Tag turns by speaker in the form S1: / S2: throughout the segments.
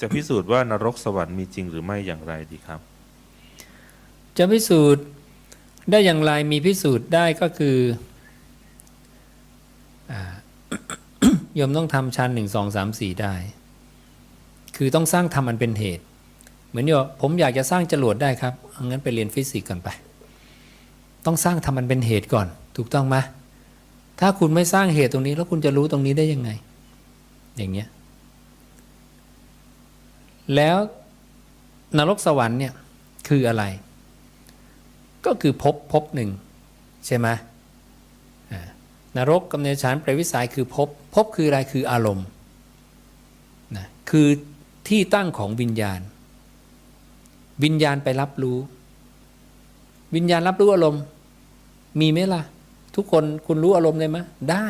S1: จะพิสูจน์ว่านรกสวรรค์มีจริงหรือไม่อย่างไรดีครับ
S2: จะพิสูจน์ได้อย่างไรมีพิสูจน์ได้ก็คือโยมต้องทำชั้นหนึ่งสองสามสี่ได้ คือต้องสร้างทำมันเป็นเหตุ เหมือนโยมผมอยากจะสร้างจรวดได้ครับงั้นไปเรียนฟิสิกส์ก่อนไป ต้องสร้างทำมันเป็นเหตุก่อน ถูกต้องไหมถ้าคุณไม่สร้างเหตุตรงนี้ แล้วคุณจะรู้ตรงนี้ได้ยังไง อย่างเงี้ย แล้วนรกสวรรค์เนี่ยคืออะไร ก็คือภพภพหนึ่งใช่ไหมนรกกำเนิดฉันเปรตวิสัยคือภพภพคืออะไรคืออารมณ์นะคือที่ตั้งของวิญญาณ วิญญาณไปรับรู้ วิญญาณรับรู้อารมณ์ มีไหมล่ะ ทุกคนคุณรู้อารมณ์ได้ไหมได้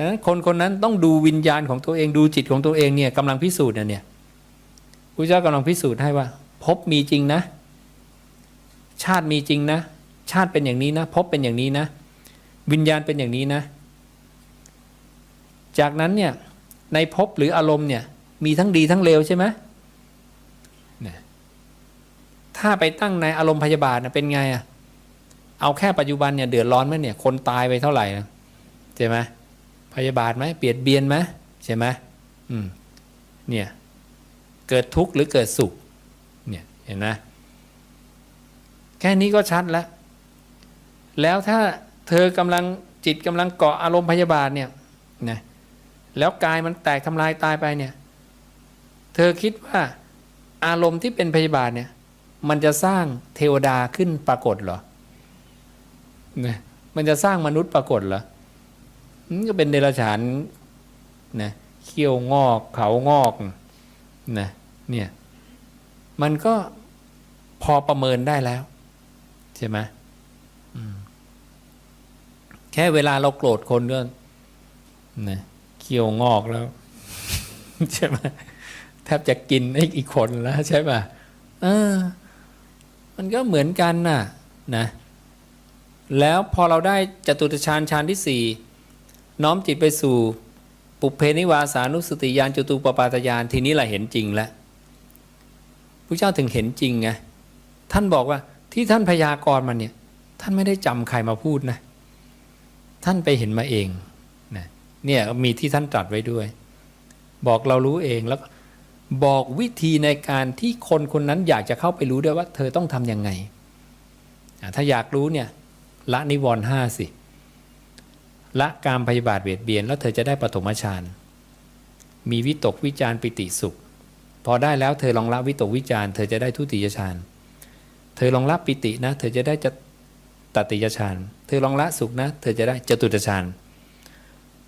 S2: ดังนั้นคนคนนั้นต้องดูวิญญาณของตัวเองดูจิตของตัวเองเนี่ยกำลังพิสูจน์นะเนี่ยพระเจ้ากำลังพิสูจน์ให้ว่าภพมีจริงนะ ชาติมีจริงนะ ชาติเป็นอย่างนี้นะภพเป็นอย่างนี้นะ วิญญาณเป็นอย่างนี้นะ จากนั้นเนี่ยในภพหรืออารมณ์เนี่ยมีทั้งดีทั้งเลวใช่ไหมถ้าไปตั้งในอารมณ์พยาบาทนะเป็นไงอะเอาแค่ปัจจุบันเนี่ยเดือดร้อนไหมเนี่ยคนตายไปเท่าไหร่นะใช่ไหม พยาบาทไหมเปลียดเบียนไหมใช่ไหมอืมเนี่ยเกิดทุกข์หรือเกิดสุขเนี่ยเห็นไหมแค่นี้ก็ชัดแล้ว แล้วถ้าเธอกำลังจิตกำลังเกาะอารมณ์พยาบาทเนี่ยนะแล้วกายมันแตกทำลายตายไปเนี่ย เธอคิดว่าอารมณ์ที่เป็นพยาบาทเนี่ย มันจะสร้างเทวดาขึ้นปรากฏเหรอนะมันจะสร้างมนุษย์ปรากฏเหรอ มันก็เป็นเดรัจฉานนะเขี้ยวงอกเขางอกนะเนี่ยมันก็พอประเมินได้แล้ว ใช่ไหมแค่เวลาเราโกรธคนก็นะเคี้ยวงอกแล้ว ใช่ไหมแทบจะกินอ้อีกคนแล้ว ใช่ป่ะเออ มันก็เหมือนกันน่ะ นะ แล้วพอเราได้จตุตฌานฌานที่สี่ น้อมจิตไปสู่ ปุเพนิวาสานุสติญาณจตุปปาตญาณทีนี้แหละเห็นจริงแล้วพระเจ้าถึงเห็นจริงไงท่านบอกว่าที่ท่านพยากรณ์มาเนี่ยท่านไม่ได้จำใครมาพูดนะ ท่านไปเห็นมาเองนะเนี่ยมีที่ท่านตรัสไว้ด้วย บอกเรารู้เองแล้วบอกวิธีในการที่คนคนนั้นอยากจะเข้าไปรู้ด้วยว่า เธอต้องทำยังไง ถ้าอยากรู้เนี่ยละนิวรณ์ห้าสิ ละการพยาบาทเบียดเบียน แล้วเธอจะได้ปฐมฌานมีวิตกวิจารปิติสุข พอได้แล้วเธอลองละวิตกวิจารเธอจะได้ทุติยฌานเธอลองละปิตินะ เธอจะได้จะตติยฌานเธอลองละสุขนะ เธอจะได้จตุตฌาน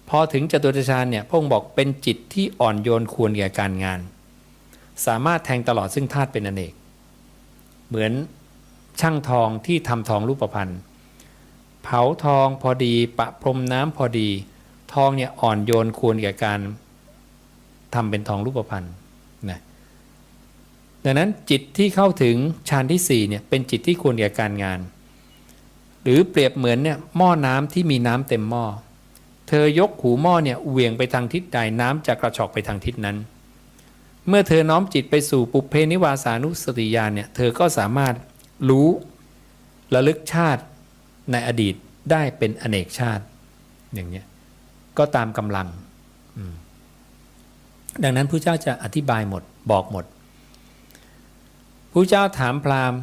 S2: พอถึงจตุตฌานเนี่ยพระองค์บอกเป็นจิตที่อ่อนโยนควรแก่การงาน สามารถแทงตลอดซึ่งธาตุเป็นอเนก เหมือนช่างทองที่ทำทองรูปพรรณ เผาทองพอดีปะพรมน้ำพอดี ทองเนี่ยอ่อนโยนควรแก่การทำเป็นทองรูปพรรณนะดังนั้นจิตที่เข้าถึงฌานที่4เนี่ยเป็นจิตที่ควรแก่การงาน หรือเปรียบเหมือนเนี่ยหม้อน้ำที่มีน้ำเต็มหม้อเธอยกหูหม้อเนี่ยเหวี่ยงไปทางทิศใดน้ำจะกระชอกไปทางทิศนั้น เมื่อเธอน้อมจิตไปสู่ปุเพนิวาสานุสติญาณเนี่ยเธอก็สามารถรู้ระลึกชาติ ในอดีตได้เป็นอเนกชาติ อย่างเนี้ยก็ตามกำลัง ดังนั้นพระเจ้าจะอธิบายหมดบอกหมดพระเจ้าถามพราหมณ์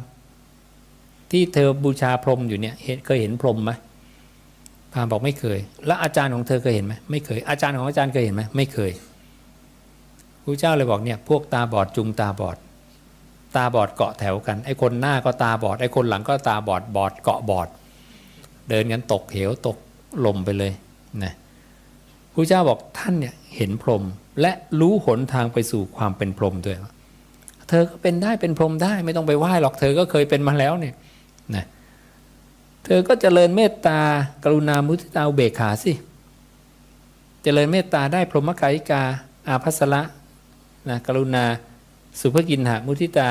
S2: ที่เธอบูชาพรหมอยู่เนี่ยเห็นเคยเห็นพรหมไหมพราหมณ์บอกไม่เคย แล้วอาจารย์ของเธอเคยเห็นไหมไม่เคย อาจารย์ของอาจารย์เคยเห็นไหมไม่เคยพระเจ้าเลยบอกเนี่ยพวกตาบอดจุงตาบอด ตาบอดเกาะแถวกันไอ้คนหน้าก็ตาบอดไอ้คนหลังก็ตาบอดบอดเกาะบอด เดินกันตกเหวตกลมไปเลยนะพระเจ้าบอกท่านเนี่ยเห็นพรหมและรู้หนทางไปสู่ความเป็นพรหมด้วย เธอก็เป็นได้เป็นพรหมได้ไม่ต้องไปไหว้หรอกเธอก็เคยเป็นมาแล้วเนี่ยนะเธอก็เจริญเมตตากรุณามุทิตาอุเบกขาสิเจริญเมตตาได้พรหมกายิกา อาภัสระนะกรุณา สุภกินหามุทิตา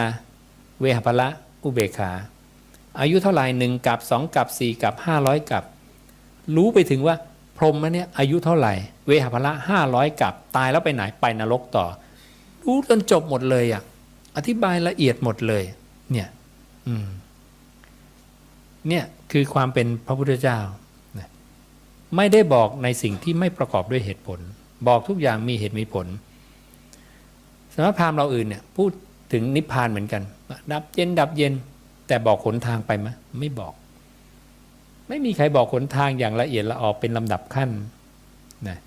S2: เวหภละอุเบกขา อายุเท่าไหร่หนึ่งกับสองกับสี่กับห้าร้อยกับ รู้ไปถึงว่าพรหมเนี่ยอายุเท่าไหร่ เวหภละห้าร้อยกับตายแล้วไปไหนไปนรกต่อ รู้จนจบหมดเลยอะอธิบายละเอียดหมดเลย เนี่ยอืมเนี่ยคือความเป็นพระพุทธเจ้า ไม่ได้บอกในสิ่งที่ไม่ประกอบด้วยเหตุผล บอกทุกอย่างมีเหตุมีผลสำหรับพราหมณ์เราอื่นเนี่ยพูดถึงนิพพานเหมือนกัน ดับเย็นดับเย็น แต่บอกหนทางไปไหมไม่บอก ไม่มีใครบอกหนทางอย่างละเอียดละออเป็นลำดับขั้นนะ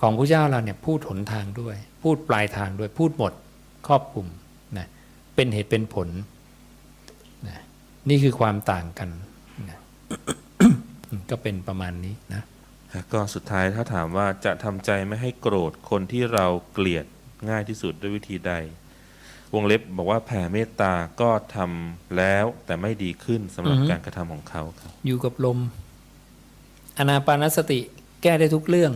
S2: ของพระเจ้าเราเนี่ยพูดหนทางด้วย พูดปลายทางด้วยพูดหมดครอบคลุมนะเป็นเหตุเป็นผลนะนี่คือความต่างกันนะก็เป็นประมาณนี้นะ
S1: ก็สุดท้ายถ้าถามว่าจะทำใจไม่ให้โกรธคนที่เราเกลียดง่ายที่สุดด้วยวิธีใด วงเล็บบอกว่าแผ่เมตตาก็ทำแล้วแต่ไม่ดีขึ้นสำหรับ
S2: อือฮึ
S1: การกระทำของเขาครับ
S2: อยู่กับลม อนาปานสติแก้ได้ทุกเรื่อง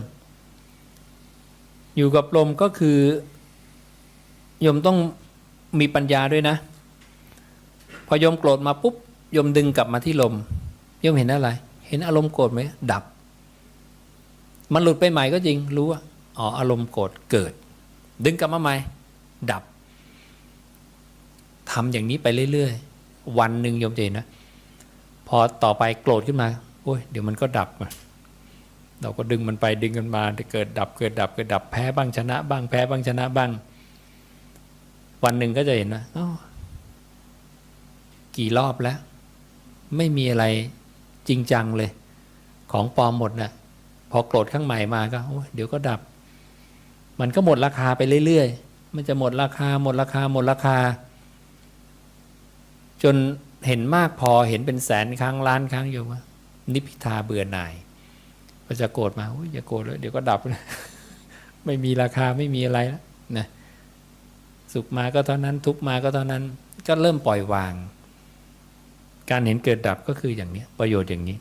S2: อยู่กับลมก็คือโยมต้องมีปัญญาด้วยนะ พอโยมโกรธมาปุ๊บโยมดึงกลับมาที่ลมโยมเห็นอะไร เห็นอารมณ์โกรธไหมดับ มันหลุดไปใหม่ก็จริงรู้ว่าอ๋ออารมณ์โกรธเกิด ดึงกลับมาใหม่ ดับ ทำอย่างนี้ไปเรื่อยๆ วันหนึ่งโยมจะเห็นนะ พอต่อไปโกรธขึ้นมา โอ้ยเดี๋ยวมันก็ดับเราก็ดึงมันไปดึงกันมาเกิดดับเกิดดับเกิดดับแพ้บ้างชนะ บ้างแพ้บ้างชนะบ้าง วันหนึ่งก็จะเห็นว่ากี่รอบแล้ว ไม่มีอะไรจริงจังเลย ของปลอมหมดนะ่ะพอโกรธข้างใหม่มาก็โอ้ยเดี๋ยวก็ดับ มันก็หมดราคาไปเรื่อยๆ มันจะหมดราคาหมดราคาหมดราคา จนเห็นมากพอเห็นเป็นแสนครั้งล้านครั้งอยู่ว่านิพพิทาเบื่อหน่ายก็จะโกรธมาอย่าโกรธเลยเดี๋ยวก็ดับไม่มีราคาไม่มีอะไรแล้วนะสุขมาก็เท่านั้น ทุกมาก็เท่านั้น ก็เริ่มปล่อยวาง การเห็นเกิดดับก็คืออย่างนี้ประโยชน์อย่างนี้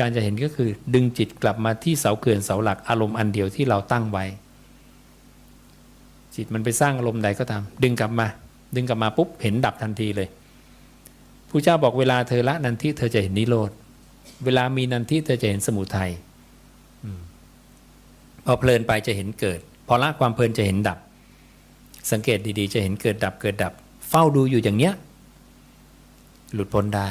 S2: การจะเห็นก็คือดึงจิตกลับมาที่เสาเขื่อนเสาหลักอารมณ์อันเดียวที่เราตั้งไว้ จิตมันไปสร้างอารมณ์ใดก็ตาม ดึงกลับมา ดึงกลับมาปุ๊บเห็นดับทันทีเลย ผู้เจ้าบอกเวลาเธอละนันทิเธอจะเห็นนิโรธ เวลามีนันทิเธอจะเห็นสมุทัยพอเพลินไปจะเห็นเกิด พอละความเพลินจะเห็นดับ สังเกตดีๆ จะเห็นเกิดดับเกิดดับ เฝ้าดูอยู่อย่างเนี้ย หลุดพ้นได้